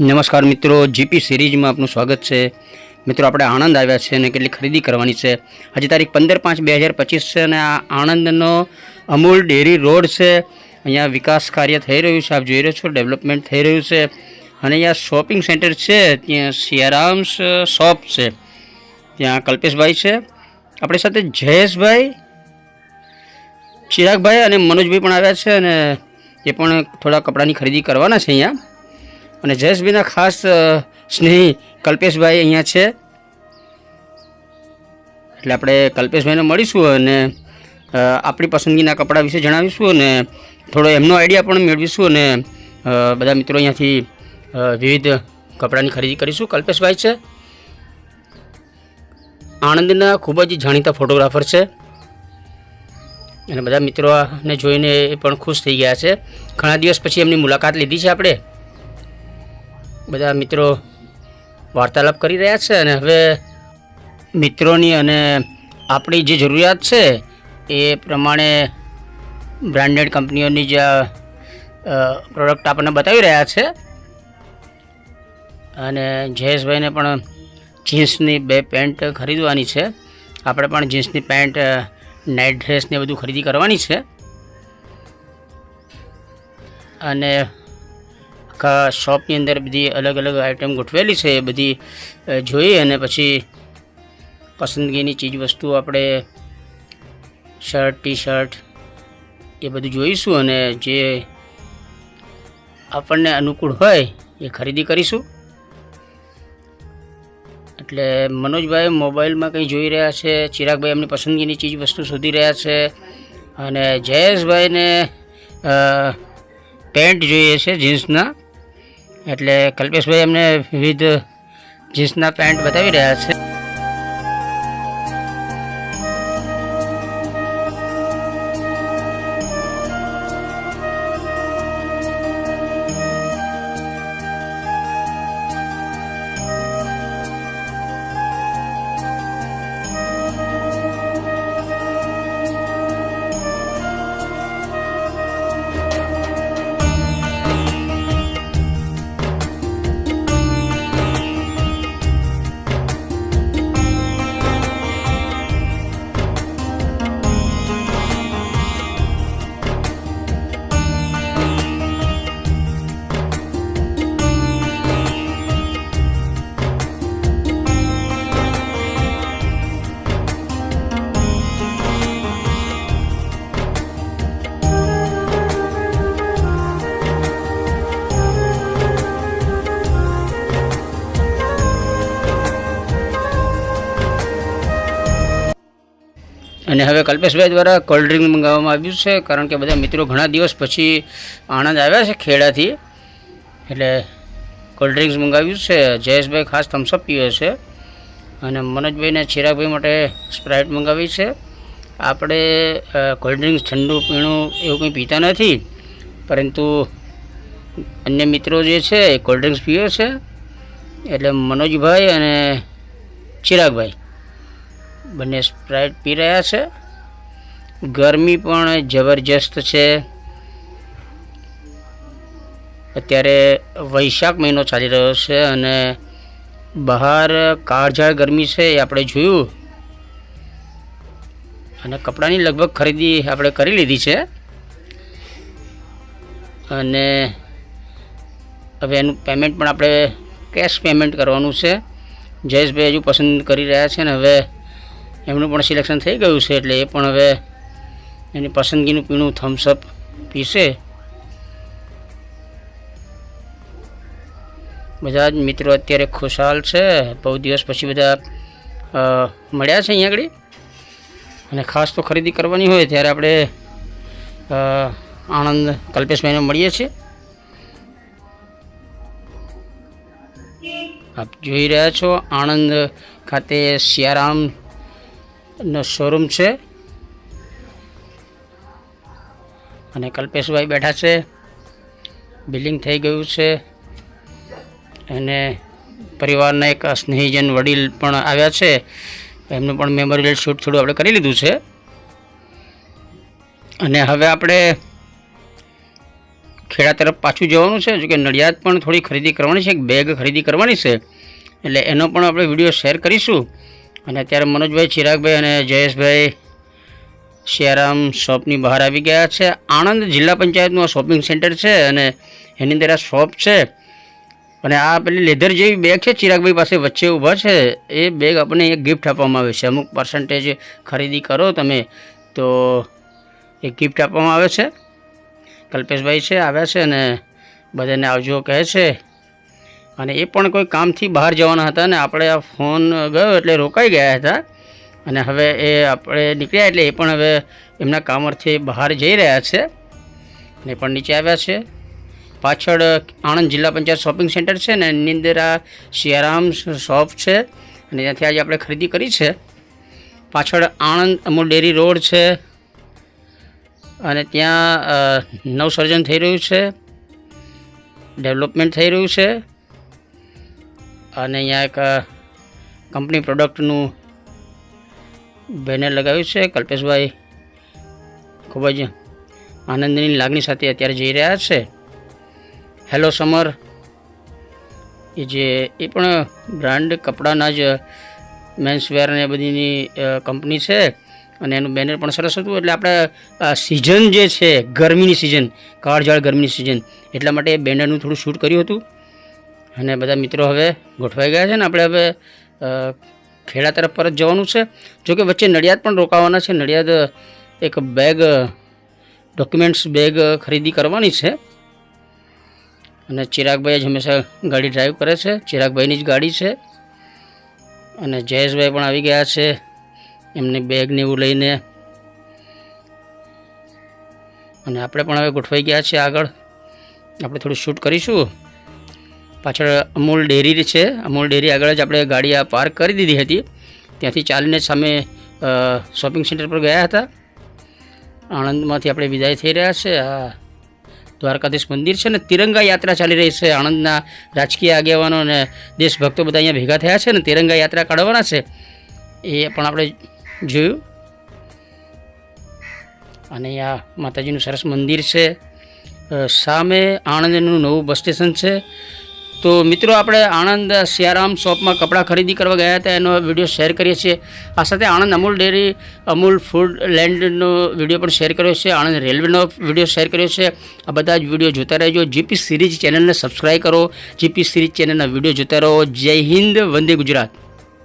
નમસ્કાર મિત્રો જીપી સિરીઝમાં આપનું સ્વાગત છે. મિત્રો, આપણે આણંદ આવ્યા છે અને કેટલી ખરીદી કરવાની છે. આજે તારીખ પંદર પાંચ બે હજાર પચીસ છે અને આ આણંદનો અમૂલ ડેરી રોડ છે. અહીંયા વિકાસ કાર્ય થઈ રહ્યું છે. આપ જોઈ રહ્યો છો, ડેવલપમેન્ટ થઈ રહ્યું છે. અને અહીંયા શોપિંગ સેન્ટર છે, ત્યાં સિયારામ્સ શોપ છે. ત્યાં કલ્પેશભાઈ છે. આપણી સાથે જયેશભાઈ, ચિરાગભાઈ અને મનોજભાઈ પણ આવ્યા છે અને એ પણ થોડા કપડાની ખરીદી કરવાના છે અહીંયા. અને જયેશભાઈના ખાસ સ્નેહી કલ્પેશભાઈ અહીંયા છે. એટલે આપણે કલ્પેશભાઈને મળીશું અને આપણી પસંદગીના કપડાં વિશે જણાવીશું અને થોડો એમનો આઈડિયા પણ મેળવીશું અને બધા મિત્રો અહીંયાથી વિવિધ કપડાની ખરીદી કરીશું. કલ્પેશભાઈ છે. આણંદના ખૂબ જ જાણીતા ફોટોગ્રાફર છે. અને બધા મિત્રોને જોઈને એ પણ ખુશ થઈ ગયા છે. ઘણા દિવસ પછી એમની મુલાકાત લીધી છે આપણે. બધા મિત્રો વાર્તાલાપ કરી રહ્યા છે અને હવે મિત્રોની અને આપણી જે જરૂરિયાત છે એ પ્રમાણે બ્રાન્ડેડ કંપનીઓની જે પ્રોડક્ટ આપણને બતાવી રહ્યા છે. અને જયેશભાઈને પણ જીન્સની બે પેન્ટ ખરીદવાની છે. આપણે પણ જીન્સની પેન્ટ નાઇટ ડ્રેસ ને બધું ખરીદી કરવાની છે. અને આખા શોપની અંદર બધી અલગ અલગ આઇટમ ગોઠવેલી છે, એ બધી જોઈ અને પછી પસંદગીની ચીજ વસ્તુ આપણે શર્ટ ટી શર્ટ એ બધું જોઈશું અને જે આપણને અનુકૂળ હોય એ ખરીદી કરીશું. એટલે મનોજભાઈ મોબાઈલમાં કંઈ જોઈ રહ્યા છે, ચિરાગભાઈ એમની પસંદગીની ચીજ વસ્તુ શોધી રહ્યા છે અને જયેશભાઈને પેન્ટ જોઈએ છે, જીન્સના. એટલે કલ્પેશભાઈ એમને વિવિધ જીન્સના પેન્ટ બતાવી રહ્યા છે. અને હવે કલ્પેશભાઈ દ્વારા કોલ્ડ ડ્રિંક મંગાવવામાં આવ્યું છે, કારણ કે બધા મિત્રો ઘણા દિવસ પછી આણંદ આવ્યા છે ખેડાથી. એટલે કોલ્ડ ડ્રિંક્સ મંગાવ્યું છે, જયેશભાઈ ખાસ થમ્સઅપ પીવે છે. અને મનોજભાઈને ચિરાગભાઈ માટે સ્પ્રાઇટ મંગાવી છે. આપણે કોલ્ડ ડ્રિંક્સ ઠંડુ પીણું એવું કંઈ પીતા નથી, પરંતુ અન્ય મિત્રો જે છે એ કોલ્ડ ડ્રિંક્સ પીવે છે. એટલે મનોજભાઈ અને ચિરાગભાઈ. બંને સ્પ્રાઇટ પી રહ્યા છે. ગરમી પણ જબરજસ્ત છે. અત્યારે વૈશાખ મહિનો ચાલી રહ્યો છે અને બહાર કાળઝાળ ગરમી છે એ આપણે જોયું. અને કપડાની લગભગ ખરીદી આપણે કરી લીધી છે. અને હવે એનું પેમેન્ટ પણ આપણે કેશ પેમેન્ટ કરવાનું છે. જયેશભાઈ હજુ પસંદ કરી રહ્યા છે ને હવે એમનું પણ સિલેક્શન થઈ ગયું છે, એટલે એ પણ હવે એની પસંદગીનું પીણું થમ્સઅપ પીશે. બધા જ મિત્રો અત્યારે ખુશાલ છે. બહુ દિવસ પછી બધા મળ્યા છે અહીંયા આગળ. અને ખાસ તો ખરીદી કરવાની હોય ત્યારે આપણે આણંદ કલ્પેશભાઈને મળીએ છીએ. આપ જોઈ રહ્યા છો આણંદ ખાતે સિયારામ નો શોરૂમ છે. અને કલ્પેશભાઈ બેઠા છે. બિલિંગ થઈ ગયું છે. અને પરિવારના એક સ્નેહીજન વડીલ પણ આવ્યા છે. એમનું પણ મેમોરિયલ શૂટ થોડું આપણે કરી લીધું છે. અને હવે આપણે ખેડા તરફ પાછું જવાનું છે. જોકે નડિયાદ પણ થોડી ખરીદી કરવાની છે. એક બેગ ખરીદી કરવાની છે. એટલે એનો પણ આપણે વીડિયો શેર કરીશું. અને અત્યારે મનોજભાઈ ચિરાગભાઈ અને જયેશભાઈ શિયારામ શોપની બહાર આવી ગયા છે. આણંદ જિલ્લા પંચાયતનું આ શોપિંગ સેન્ટર છે અને એની અંદર આ શોપ છે. અને આ પેલી લેધર જેવી બેગ છે ચિરાગભાઈ પાસે વચ્ચે ઊભા છે. એ બેગ આપણને એક ગિફ્ટ આપવામાં આવે છે. અમુક પર્સન્ટેજ ખરીદી કરો તમે તો એ ગિફ્ટ આપવામાં આવે છે. કલ્પેશભાઈ છે, આવ્યા છે અને બધાને આવજો કહે છે. અને એ પણ કોઈ કામથી બહાર જવાના હતા ને આપણે આ ફોન ગયો એટલે રોકાઈ ગયા હતા. અને હવે એ આપણે નીકળ્યા એટલે એ પણ હવે એમના કામરથી બહાર જઈ રહ્યા છે અને પણ નીચે આવ્યા છે. પાછળ આણંદ જિલ્લા પંચાયત શોપિંગ સેન્ટર છે ને એની અંદર આ સિયારામ શોપ છે અને ત્યાંથી આજે આપણે ખરીદી કરી છે. પાછળ આણંદ અમૂલ ડેરી રોડ છે અને ત્યાં નવસર્જન થઈ રહ્યું છે. ડેવલપમેન્ટ થઈ રહ્યું છે. અને અહીંયા એક કંપની પ્રોડક્ટનું બેનર લગાવ્યું છે, કલ્પેશભાઈ. ખૂબ જ આનંદની લાગણી સાથે અત્યારે જઈ રહ્યા છે. હેલો સમર એ જે, એ પણ બ્રાન્ડ કપડાના જ મેન્સવેર ને બધીની કંપની છે. અને એનું બેનર પણ સરસ હતું. એટલે આપણે સિઝન જે છે, ગરમીની સિઝન કાળઝાળ ગરમીની સિઝન એટલા માટે બેનરનું થોડું શૂટ કર્યું હતું. અને બધા મિત્રો હવે ગોઠવાઈ ગયા છે ને આપણે હવે ખેડા તરફ પરત જવાનું છે. જોકે વચ્ચે નડિયાદ પણ રોકાવાના છે. નડિયાદ એક બેગ, ડોક્યુમેન્ટ્સ બેગ ખરીદી કરવાની છે. અને ચિરાગભાઈ જ હંમેશા ગાડી ડ્રાઈવ કરે છે. ચિરાગભાઈની જ ગાડી છે. અને જયેશભાઈ પણ આવી ગયા છે. એમની બેગને એવું લઈને. અને આપણે પણ હવે ગોઠવાઈ ગયા છીએ આગળ. આપણે થોડું શૂટ કરીશું. પાછળ અમૂલ ડેરી છે. અમૂલ ડેરી આગળ જ આપણે ગાડી આ પાર્ક કરી દીધી હતી. ત્યાંથી ચાલીને સામે શોપિંગ સેન્ટર પર ગયા હતા. આણંદમાંથી આપણે વિદાય થઈ રહ્યા છે. આ દ્વારકાધીશ મંદિર છે ને, તિરંગા યાત્રા ચાલી રહી છે. આણંદના રાજકીય આગેવાનો અને દેશભક્તો બધા અહીંયા ભેગા થયા છે ને, તિરંગા યાત્રા કાઢવાના છે. એ પણ આપણે જોયું. અને આ માતાજીનું સરસ મંદિર છે. સામે આણંદનું નવું બસ સ્ટેશન છે. તો મિત્રો આપણે આણંદ સિયારામ શોપમાં કપડાં ખરીદી કરવા ગયા હતા, એનો વીડિયો શેર કરીએ છીએ. આ સાથે આણંદ અમૂલ ડેરી, અમૂલ ફૂડ લેન્ડનો વીડિયો પણ શેર કર્યો છે, આણંદ રેલવેનો વીડિયો શેર કર્યો છે. આ બધા જ વીડિયો જોતા રહેજો. જીપી સિરીઝ ચેનલને સબસ્ક્રાઈબ કરો. જીપી સિરીઝ ચેનલના વીડિયો જોતા રહો. જય હિન્દ, વંદે ગુજરાત.